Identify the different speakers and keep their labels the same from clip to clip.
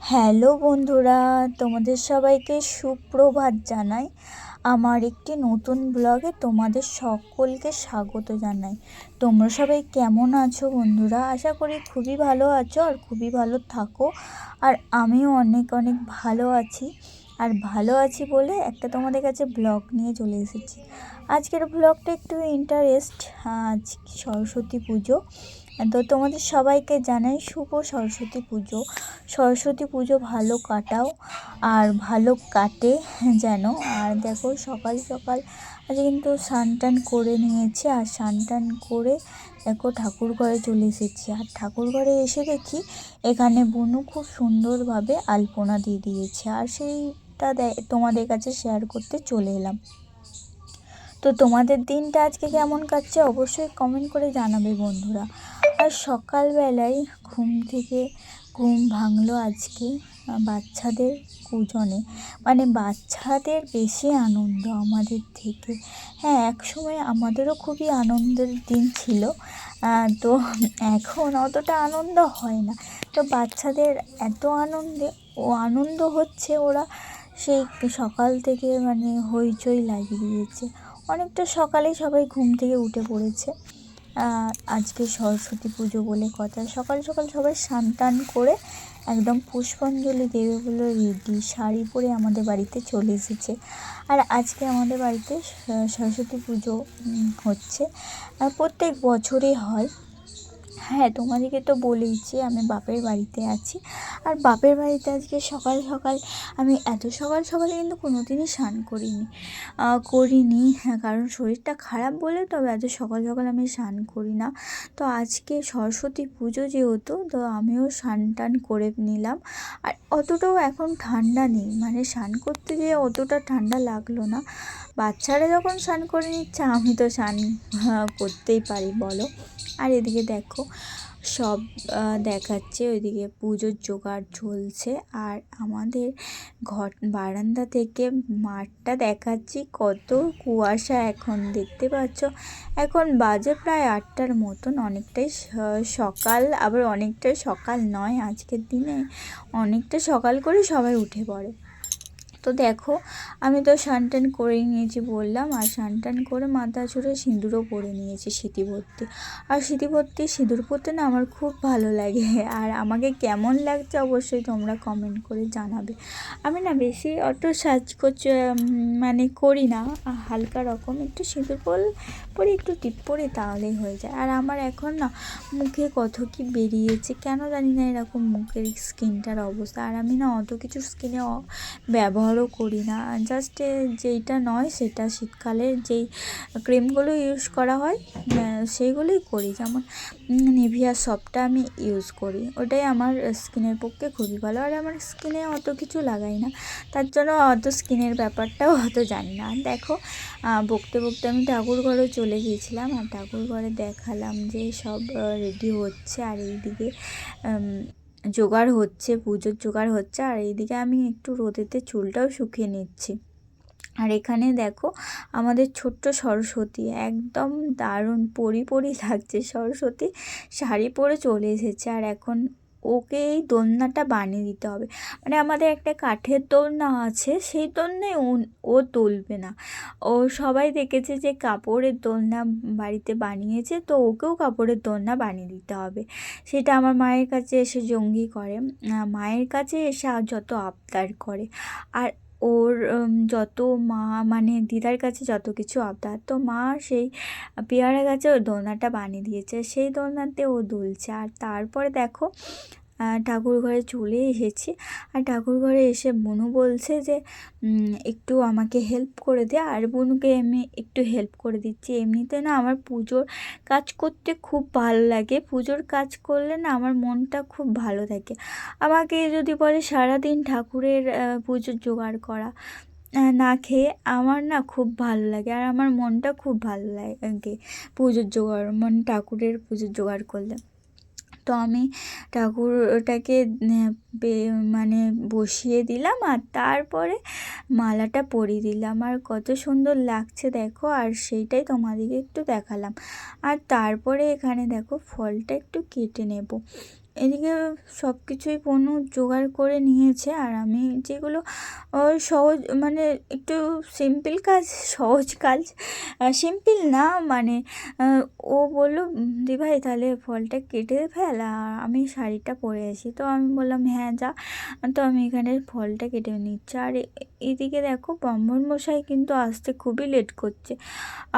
Speaker 1: Hello বন্ধুরা, তোমাদের সবাইকে সুপ্রভাত জানাই। আমার একটি নতুন ব্লগে তোমাদের সকলকে স্বাগত জানাই। তোমরা সবাই কেমন আছো বন্ধুরা? আশা করি খুবই ভালো আছো আর খুবই ভালো থাকো। আর আমিও অনেক অনেক ভালো আছি। আর ভালো আছি বলে একটা তোমাদের কাছে ব্লগ নিয়ে চলে এসেছি। আজকের ব্লগটা একটু ইন্টারেস্ট আজ সরস্বতী পুজো। তো তোমাদের সবাইকে জানাই শুভ সরস্বতী পুজো। সরস্বতী পুজো ভালো কাটাও আর ভালো কাটে যেন। আর দেখো সকাল সকাল আজ কিন্তু স্নান টান করে নিয়েছি আর স্নান টান করে দেখো ঠাকুর ঘরে চলে এসেছি। আর ঠাকুর ঘরে এসে দেখি এখানে বনু খুব সুন্দরভাবে আলপনা দিয়ে দিয়েছে আর সেইটা তোমাদের কাছে শেয়ার করতে চলে এলাম। তো তোমাদের দিনটা আজকে কেমন কাটছে অবশ্যই কমেন্ট করে জানাবে বন্ধুরা। আর সকালবেলায় ঘুম থেকে ঘুম ভাঙলো আজকে বাচ্চাদের কুজনে। মানে বাচ্চাদের বেশি আনন্দ আমাদের থেকে। হ্যাঁ এক সময় আমাদেরও খুবই আনন্দের দিন ছিল তো এখন অতটা আনন্দ হয় না। তো বাচ্চাদের এত আনন্দে, ও আনন্দ হচ্ছে ওরা সেই সকাল থেকে মানে হইচই লাগিয়ে দিয়েছে। অনেকটা সকালেই সবাই ঘুম থেকে উঠে পড়েছে। আজকে সরস্বতী পুজো বলে কথা। সকাল সকাল সবাই স্নান টান করে একদম পুষ্পাঞ্জলি দেবে বলে রেডি। শাড়ি পরে আমাদের বাড়িতে চলে এসেছে। আর আজকে আমাদের বাড়িতে সরস্বতী পুজো হচ্ছে। প্রত্যেক বছরই হয়। হ্যাঁ তোমাদেরকে তো বলেইছি আমি বাপের বাড়িতে আছি। আর বাপের বাড়িতে আজকে সকাল সকাল আমি এত সকাল সকালে কিন্তু কোনো দিনই স্নান করিনি। করিনি হ্যাঁ কারণ শরীরটা খারাপ বলে তবে এত সকাল সকাল আমি স্নান করি না। তো আজকে সরস্বতী পুজো যেহেতু, তো আমিও স্নান টান করে নিলাম। আর অতটাও এখন ঠান্ডা নেই মানে স্নান করতে গিয়ে অতটা ঠান্ডা লাগল না। বাচ্চারা যখন স্নান করে নিচ্ছে, আমি তো স্নান করতেই পারি, বলো। আর এদিকে দেখো, সব দেখাচ্ছে, ওইদিকে পুজোর জোগাড় চলছে। আর আমাদের ঘর, বারান্দা থেকে মাঠটা দেখাচ্ছি, কত কুয়াশা এখন, দেখতে পাচ্ছ? এখন বাজে প্রায় আটটার মতন, অনেকটাই সকাল, আবার অনেকটাই সকাল নয়, আজকের দিনে অনেকটা সকাল করে সবাই উঠে পড়ে। তো দেখো, আমি তো সানটান টান করেই নিয়েছি বললাম, আর স্নান টান করে মাথা ছুড়ে সিঁদুরও পরে নিয়েছি স্মৃতি ভর্তি। আর স্মৃতি ভর্তি, সিঁদুর পরতে না আমার খুব ভালো লাগে, আর আমাকে কেমন লাগছে অবশ্যই তোমরা কমেন্ট করে জানাবে। আমি না বেশি অত সাজগোজ মানে করি না, হালকা রকম একটু সিঁদুর পর পরে একটু টিপ পরে তাহলেই হয়ে যায়। আর আমার এখন না মুখে কত কি বেরিয়েছে, কেন জানি না এরকম মুখের স্কিনটার অবস্থা। আর আমি না অত কিছু স্কিনে ব্যবহারও করি না। জাস্ট যেইটা নয় সেটা শীতকালে যেই ক্রিমগুলো ইউজ করা হয় সেইগুলোই করি। যেমন নিভিয়া সপটা আমি ইউজ করি। ওটাই আমার স্কিনের পক্ষে খুবই ভালো। আর আমার স্কিনে অত কিছু লাগাই না। তার জন্য অত স্কিনের ব্যাপারটাও অত জানি না। দেখো বকতে বকতে আমি ঠাকুর ঘরেও চলে গিয়েছিলাম আর ঠাকুর ঘরে দেখালাম যে সব রেডি হচ্ছে আর এইদিকে জোগাড় হচ্ছে, পুজোর জোগাড় হচ্ছে আর এইদিকে আমি একটু রোদেতে চুলটাও শুকিয়ে নিচ্ছি। আর এখানে দেখো আমাদের ছোট্ট সরস্বতী, একদম দারুণ পরি পরি লাগছে। সরস্বতী শাড়ি পরে চলে এসেছে আর এখন ওকে এই দোলনাটা বানিয়ে দিতে হবে। মানে আমাদের একটা কাঠের দোলনা আছে, সেই দোলনায় ও তুলবে না। ও সবাই দেখেছে যে কাপড়ের দোলনা বাড়িতে বানিয়েছে, তো ওকেও কাপড়ের দোলনা বানিয়ে দিতে হবে। সেটা আমার মায়ের কাছে এসে জঙ্গি করে। মায়ের কাছে এসে যত আবদার করে। আর ওর যত মা মানে দিদার কাছে যত কিছু আবদার, তো মা সেই পেয়ারা গাছে ওর দোলনাটা বানিয়ে দিয়েছে। সেই দোলনাতে ও দুলছে। আর তারপরে দেখো ঠাকুর ঘরে চলে এসেছি। আর ঠাকুর ঘরে এসে বনু বলছে যে একটু আমাকে হেল্প করে দে। আর বনুকে আমি একটু হেল্প করে দিচ্ছি। এমনিতে না আমার পুজোর কাজ করতে খুব ভালো লাগে। পুজোর কাজ করলে না আমার মনটা খুব ভালো থাকে। আমাকে যদি বলে সারাদিন ঠাকুরের পুজোর জোগাড় করা না খেয়ে আমার না খুব ভালো লাগে। আর আমার মনটা খুব ভালো লাগে পুজোর জোগাড় মানে ঠাকুরের পুজোর জোগাড় করলে। তো আমি ঠাকুরটাকে মানে বসিয়ে দিলাম আর তারপরে মালাটা পরিয়ে দিলাম। আর কত সুন্দর লাগছে দেখো, আর সেইটাই তোমাদেরকে একটু দেখালাম। আর তারপরে এখানে দেখো ফলটা একটু কেটে নেব। এদিকে সব কিছুই পণ্য জোগাড় করে নিয়েছে আর আমি যেগুলো সহজ মানে একটু সিম্পল কাজ, সহজ কাজ সিম্পল না মানে ও বলল, দি ভাই, তাহলে ফলটা কেটে ফেল আর আমি শাড়িটা পরে আসি। তো আমি বললাম হ্যাঁ যা। তো আমি এখানে ফলটা কেটে নিচ্ছি। আর এদিকে দেখো, ব্রাহ্মণ মশাই কিন্তু আসতে খুবই লেট করছে।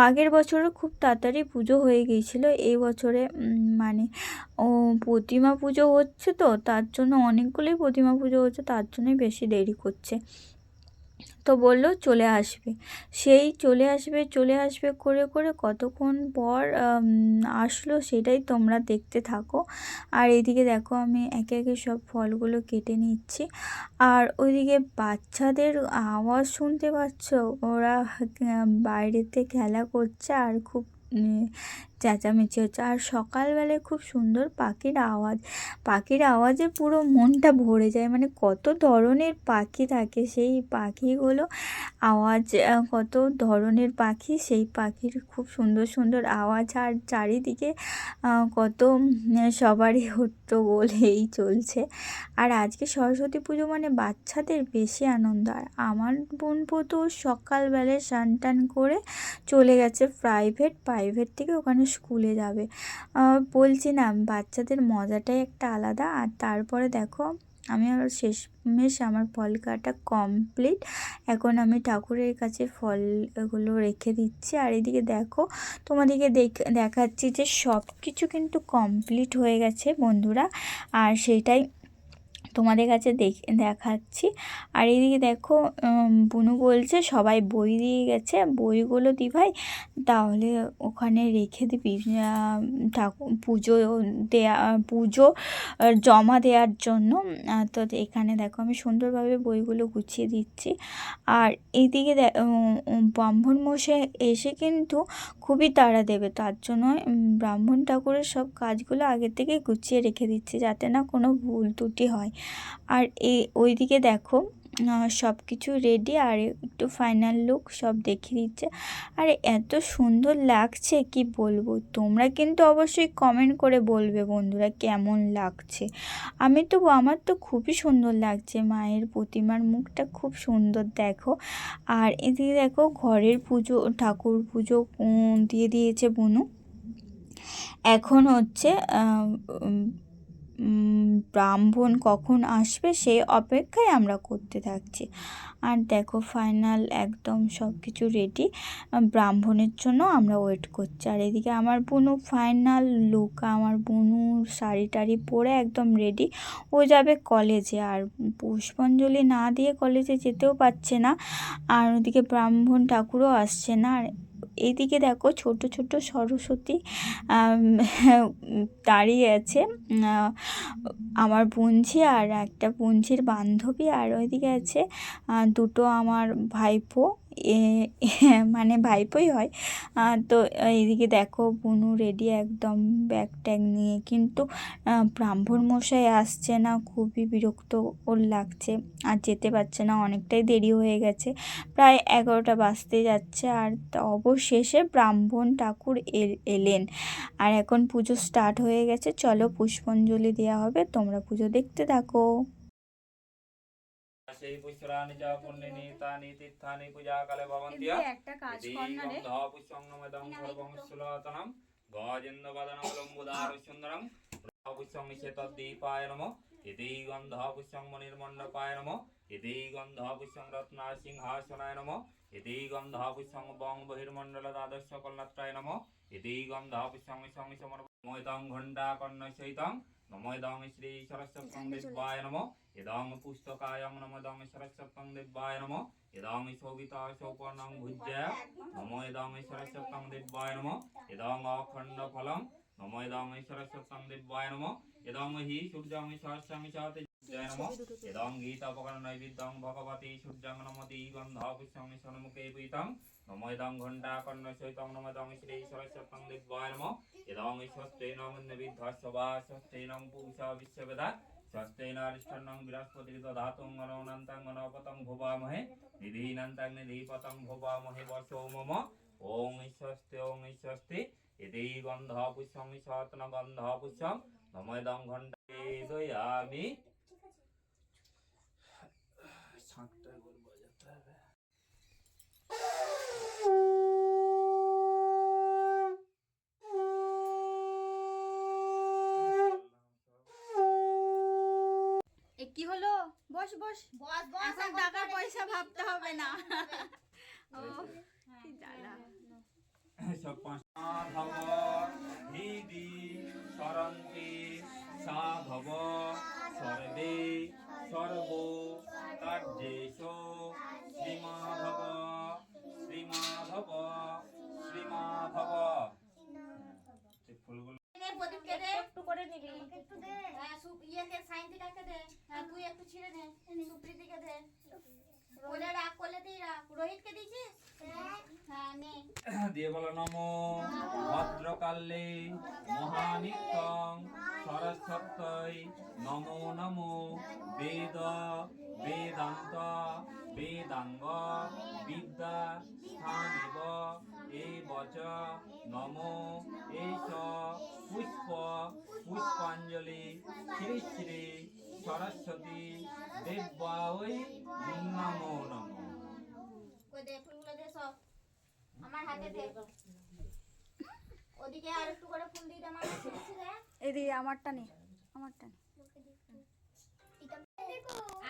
Speaker 1: আগের বছরও খুব তাড়াতাড়ি পুজো হয়ে গিয়েছিল, এই বছরে মানে ও প্রতিমা পুজো হচ্ছে তো, তার জন্য অনেকগুলোই প্রতিমা পুজো হচ্ছে, তার জন্যই বেশি দেরি করছে। তো বলল, চলে আসবে। সেই চলে আসবে চলে আসবে করে করে কতক্ষণ পর আসলো সেটাই তোমরা দেখতে থাকো। আর এদিকে দেখো, আমি একে একে সব ফলগুলো কেটে নিচ্ছি। আর ওইদিকে বাচ্চাদের আওয়াজ শুনতে পাচ্ছ? ওরা বাইরেতে খেলা করছে আর খুব চেঁচামেচি হচ্ছে। আর সকালবেলায় খুব সুন্দর পাখির আওয়াজ। পাখির আওয়াজে পুরো মনটা ভরে যায়। মানে কত ধরনের পাখি থাকে সেই পাখিগুলো। আওয়াজ কত ধরনের পাখি সেই পাখির খুব সুন্দর সুন্দর আওয়াজ। আর চারিদিকে কত সবারই হট্টগোল এই চলছে। আর আজকে সরস্বতী পুজো মানে বাচ্চাদের বেশি আনন্দ। আর আমার বোনপো তো সকালবেলায় স্নান টান করে চলে গেছে প্রাইভেট প্রাইভেট থেকে ওখানে স্কুলে যাবে। বলছি না, বাচ্চাদের মজাটাই একটা আলাদা। আর তারপরে দেখো, আমি আর শেষমেশ আমার ফল কাটা কমপ্লিট এখন আমি ঠাকুরের কাছে ফলগুলো রেখে দিচ্ছি। আর এদিকে দেখো, তোমাদেরকে দেখ, দেখাচ্ছি যে সব কিছু কিন্তু কমপ্লিট হয়ে গেছে বন্ধুরা। আর সেটাই তোমাদের কাছে দেখ দেখাচ্ছি। আর এদিকে দেখো বুনু বলছে সবাই বই দিয়ে গেছে। বইগুলো দি ভাই তাহলে ওখানে রেখে দিবি। ঠাকুর পুজো দেয়া পুজো জমা দেওয়ার জন্য। তো এখানে দেখো আমি সুন্দরভাবে বইগুলো গুছিয়ে দিচ্ছি। আর উম, ব্রাহ্মণ মশাই এসে কিন্তু খুবই তাড়া দেবে। তার জন্য ব্রাহ্মণ ঠাকুরের সব কাজগুলো আগে থেকে গুছিয়ে রেখে দিচ্ছে যাতে না কোনো ভুল ত্রুটি হয়। আর এ, ওইদিকে দেখো সব কিছু রেডি আর একটু ফাইনাল লুক সব দেখিয়ে দিচ্ছে। আর, এত সুন্দর লাগছে, কি বলব? তোমরা কিন্তু অবশ্যই কমেন্ট করে বলবে বন্ধুরা কেমন লাগছে। আমি তো, আমার তো খুবই সুন্দর লাগছে, মায়ের প্রতিমার মুখটা খুব সুন্দর, দেখো। আর এদিকে দেখো, ঘরের পুজো, ঠাকুর পুজো দিয়ে দিয়েছে বনু। এখন হচ্ছে ব্রাহ্মণ কখন আসবে সেই অপেক্ষায় আমরা করতে থাকছি। আর দেখো ফাইনাল একদম সব কিছু রেডি ব্রাহ্মণের জন্য আমরা ওয়েট করছি। আর এদিকে আমার বোনু ফাইনাল লুক আমার বোনুর শাড়ি টাড়ি পরে একদম রেডি ও যাবে কলেজে আর পুষ্পাঞ্জলি না দিয়ে কলেজে যেতেও পারছে না। আর ওদিকে ব্রাহ্মণ ঠাকুরও আসছে না। আর এইদিকে দেখো ছোট ছোট সরস্বতী দাঁড়িয়ে আছে। আমার বোনঝি আর একটা বোনঝির বান্ধবী আর ওইদিকে আছে দুটো আমার ভাইপো। মানে ভাইপোই হয়। তো এইদিকে দেখো বুনু রেডি একদম ব্যাগ ট্যাগ নিয়ে কিন্তু ব্রাহ্মণ মশাই আসছে না, খুবই বিরক্ত ওর লাগছে। আর যেতে পারছে না, অনেকটাই দেরি হয়ে গেছে। প্রায় এগারোটা বাজতে যাচ্ছে আর অবশেষে ব্রাহ্মণ ঠাকুর এল- এলেন। আর এখন পুজো স্টার্ট হয়ে গেছে, চলো পুষ্পাঞ্জলি দেওয়া হবে, তোমরা পুজো দেখতে থাকো।
Speaker 2: সেই পুষ্করাণি চ পুণ্যিনি তানি তীর্থানি পূজা কালে ভবন্তি
Speaker 1: একটা কাজ কর না রে
Speaker 2: পুষ্পঙ্গমদং সর্বং সুলতনম গজেন্দ্র বদনম লম্বুদার সুন্দরম পুষ্পং নিষেতদ্দীপায় নম ইতি গন্ধ পুষ্পং মণির্মণ্ডপায় নম ইতি গন্ধ পুষ্পং রত্না সিংহাসনায় নম ইতি গন্ধ বং বহির্মণ্ডল দ্বাদশ কল্যাত্রায় নম ইতি গন্ধ পুষ্পং সং সমর ময়তং ঘণ্টা কর্ণ সহিতং নময়দং শ্রী সরস্বতং দিব্যায় নম ইদং পুস্তকায়ং নমদং সরস্বতং দিব্যায় নম ইদং শোভিতা সৌপর্ণং ভুজ্যায় নম ইদং সরস্বতং দিব্যায় নম ইদং অখণ্ড ফলং নম ইদং সরস্বতং নম ইদং হি সূর্যং সহতে ইদং পুষ্পং সন্মুখে পীতং নম ইদং ঘণ্টা নময়দং নিবেদয়ামি শাঁখটা একবার বাজাতে হবে
Speaker 3: এ কি হলো বস বস।
Speaker 4: বস বস
Speaker 3: এখন টাকা পয়সা ভাবতে হবে না। ও কি জ্বালা।
Speaker 2: সব পাঁচ ভব হৃদি সরন্তি সা ভব সর্বে সর্ব কার্যেশ শ্রীমাধব শ্রীমাধব শ্রীমাধব। ফুলগুলো
Speaker 4: নে প্রদীপকে দে।
Speaker 3: একটু করে নিবি।
Speaker 4: একটু দে। হ্যাঁ সুপ ইয়েকে সাইন্তিকাকে দে। হ্যাঁ তুই একটু ছিঁড়ে নে। সুপ্রীতিকে দে। ওটা রাগ করলে তুই রাগ। রোহিতকে দিয়েছিস? হ্যাঁ। নে।
Speaker 2: দিয়ে বলো নম। ভদ্রকালে। মহানিত্যং। সরস্বত্যই নমো নমো। বেদ, বেদান্ত, বেদাঙ্গ, বিদ্যা স্থানিব। এ বচ নমো। এষ পুষ্প, পুষ্পাঞ্জলি। শ্রী শ্রী সরস্বতী দেব্যাই নমো নমো।
Speaker 4: কই দে, ফুলগুলো দে সব। আমার হাতে দে। ওদিকে আর একটু করে ফুল দিয়ে দে আমার
Speaker 3: আমারটা নে আমারটা নে।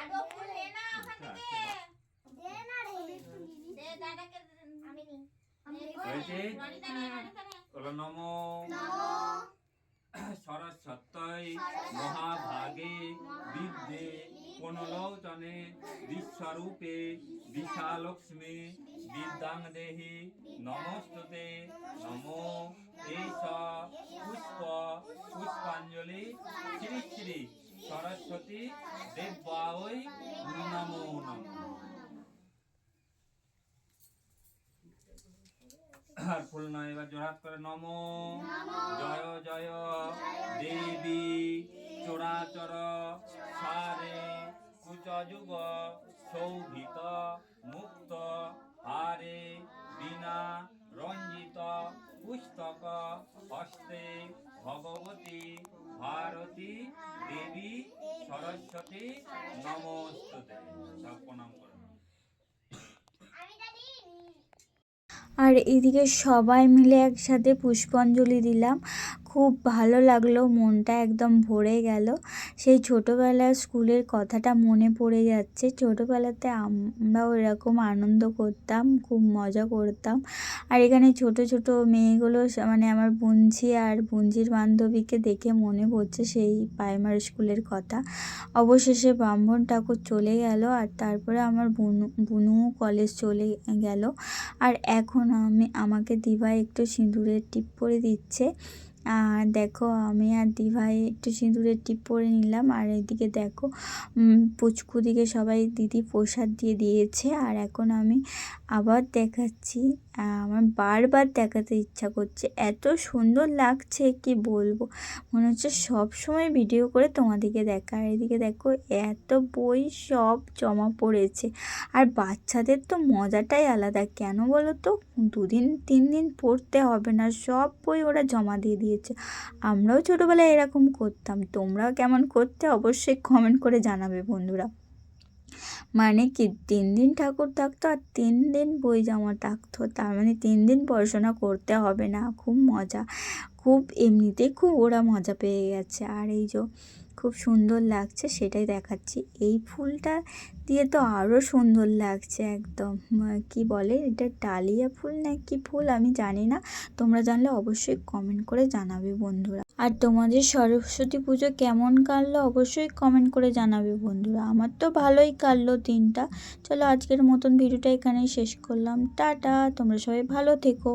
Speaker 4: আদো ফুল। নে না ওখান থেকে। দে না রে। দে দাদাকে আমি নি।
Speaker 2: নমো। মহাভাগে বিদ্যে। পুনলোচনে বিশ্বরূপে বিশালক্ষ্মী বিদ্যাং দেহি। নমস্তুতে। নমো। এষ পুষ্প পুষ্পাঞ্জলি। শ্রী শ্রী সরস্বতী দেব্যাই নমো নমঃ। আর ফুল নয়, এবার জোড়াত করে নম। জয় জয়। দেবী চোরাচর সারে। শোভিত, মুক্ত বিনা, রঞ্জিত, পুস্তক, হস্তে ভগবতী, ভারতী দেবী, সরস্বতী সব প্রণাম
Speaker 1: আর এদিকে সবাই মিলে একসাথে পুষ্পাঞ্জলি দিলাম। খুব ভালো লাগল, মনটা একদম ভরে গেল। সেই ছোটোবেলার স্কুলের কথাটা মনে পড়ে যাচ্ছে। ছোটোবেলাতে আমরাও এরকম আনন্দ করতাম, খুব মজা করতাম। আর এখানে ছোট ছোট মেয়েগুলো মানে আমার বুনঝি আর বুনঝির বান্ধবীকে দেখে মনে পড়ছে সেই প্রাইমারি স্কুলের কথা। অবশেষে ব্রাহ্মণ ঠাকুর চলে গেল আর তারপরে আমার বুনু বুনুও কলেজ চলে গেল। আর এখন আমি, আমাকে দিভাই একটু সিঁদুরের টিপ পরে দিচ্ছে। আর দেখো, আমি আর দিভাই একটু সিঁদুরের টিপ পরে নিলাম। আর এদিকে দেখো পুচকুদিকে পুচকু দিকে সবাই দিদি প্রসাদ দিয়ে দিয়েছে। আর এখন আমি আবার দেখাচ্ছি। আমার বারবার দেখাতে ইচ্ছা করছে। এত সুন্দর লাগছে, কি বলব? মনে হচ্ছে সব সময় ভিডিও করে তোমাদেরকে দেখা। আর এদিকে দেখো, এত বই সব জমা পড়েছে। আর বাচ্চাদের তো মজাটাই আলাদা। কেন বলো তো দুদিন, তিন দিন পড়তে হবে না। সব বই ওরা জমা দিয়ে দিয়েছে। আমরাও ছোটোবেলায় এরকম করতাম। তোমরাও কেমন করতে, অবশ্যই কমেন্ট করে জানাবে বন্ধুরা। মানে কি, তিন দিন ঠাকুর থাকতো আর তিন দিন বই জমা থাকতো তার মানে তিন দিন পড়াশোনা করতে হবে না, খুব মজা। খুব এমনিতেই খুব ওরা মজা পেয়ে গেছে। আর এই যে খুব সুন্দর লাগছে, সেটাই দেখাচ্ছি। এই ফুলটা দিয়ে তো আরও সুন্দর লাগছে একদম। কি বলে? এটা ডালিয়া ফুল না কি ফুল? আমি জানি না। তোমরা জানলে অবশ্যই কমেন্ট করে জানাবে বন্ধুরা। আর তোমাদের সরস্বতী পুজো কেমন কাটলো অবশ্যই কমেন্ট করে জানাবে বন্ধুরা। আমার তো ভালোই কাটলো দিনটা। চলো আজকের মতন ভিডিওটা এখানেই শেষ করলাম। টাটা! তোমরা সবাই ভালো থেকো।